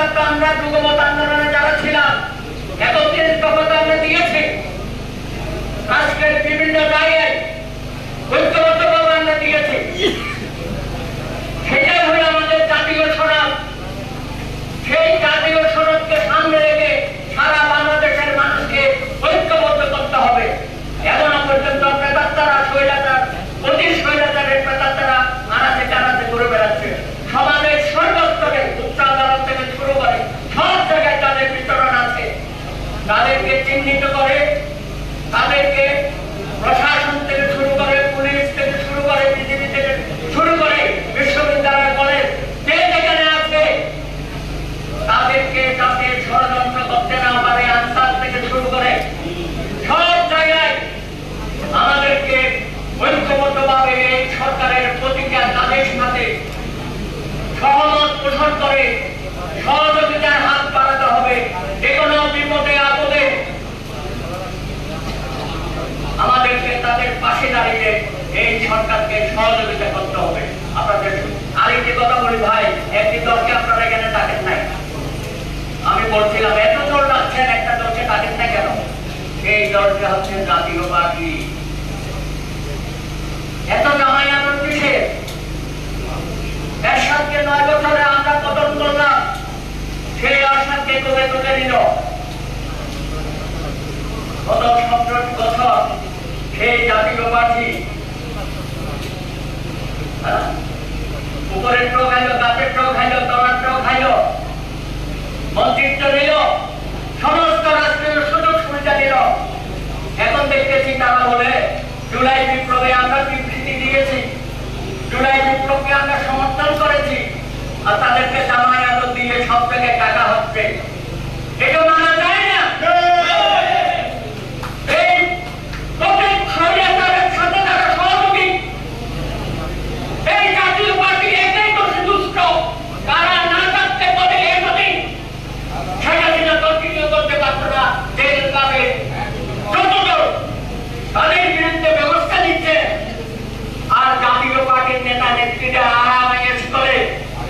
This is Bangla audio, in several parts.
আমরা যুগমত আন্দোলনে যারা ছিলাম একত্রিশ দফা তো আমরা দিয়েছি রাষ্ট্রের বিভিন্ন জায়গায় ঐক্যবদ্ধভাবে আমরা দিয়েছি সেটাই হলো আমাদের জাতীয় সনদ সেই জাতীয় সনদকে সামনে রেখে সারা বাংলাদেশের মানুষকে ঐক্যবদ্ধ করতে হবে এখনও পর্যন্ত প্রেতাত্মারা স্বৈরাচার অতি স্বৈরাচারের প্রেতাত্মারা আনাচে কানাচে ঘুরে বেড়াচ্ছে সমাজের সর্বস্তরে উচ্চ আদালত থেকে শুরু করে সব জায়গায় তাদের বিতরণ আছে তাদেরকে চিহ্নিত করে তাদেরকে প্রশাসন থেকে শুরু করে পুলিশ থেকে শুরু করে বিজেপি থেকে শুরু করে বিশ্ববিদ্যালয় কলেজ, যে যেখানে আছে, তাদেরকে যাতে ষড়যন্ত্র করতে না পারে, আনসার থেকে শুরু করে সব জায়গায় আমাদেরকে ঐক্যবদ্ধভাবে এই সরকারের প্রতিজ্ঞা তাদের সাথে সহমত পোষণ করে সহযোগিতার হাত বাড়াতে হবে। যে কোনো বিপদে, আপদে আমাদেরকে তাদের পাশে দাঁড়িয়ে এই সরকারকে সহযোগিতা করতে হবে। আপনাদের আরেকটি কথা বলি ভাই একটি দলকে আপনারা এখানে ডাকেন নাই? আমি বলছিলাম, এত দল ডাকছেন, একটা দলকে ডাকেন না কেন? এই দলটা হচ্ছে জাতীয় পার্টি। এত জামাই আনন্দ কিসের? নয় বছরে আমরা পতন করলাম। সেই তুলে তুলে নিল। গত সতেরোটি বছর সেই জাতীয় পার্টি উপরের টো খাইল গাছের টো খাইল তলার টো খাইল। মন্ত্রিত্ব নিল, সমস্ত রাষ্ট্রীয় সুযোগ সুবিধা নিল। এখন দেখতেছি তারা বলে, জুলাই বিপ্লবে আমরা বিবৃতি দিয়েছি। জুলাই বিপ্লবকে আমরা সমর্থন করেছি। আর তাদেরকে আদর দিয়ে সব থেকে টাকা হচ্ছে। এটা মানা যায় না এই প্রত্যেক স্বৈরাচারের সাথে তারা সহযোগী এই জাতীয় পার্টি এটাই তো দুষ্ট তারা না থাকতে পারে এতদিন সেটা সেটা কন্টিনিউ করতে পারতো না জেল পাবে যতদূর তাদের বিরুদ্ধে ব্যবস্থা নিচ্ছে আর জাতীয় পার্টির নেতা নেত্রীরা আরামাইশ করে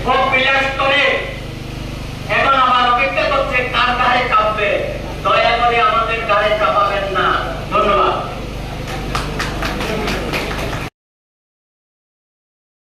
ভোগ বিলাস করে এখন আমার অপেক্ষা করছে কার গাড়ে চাপবে দয়া করে আমাদের গাড়ে চাপা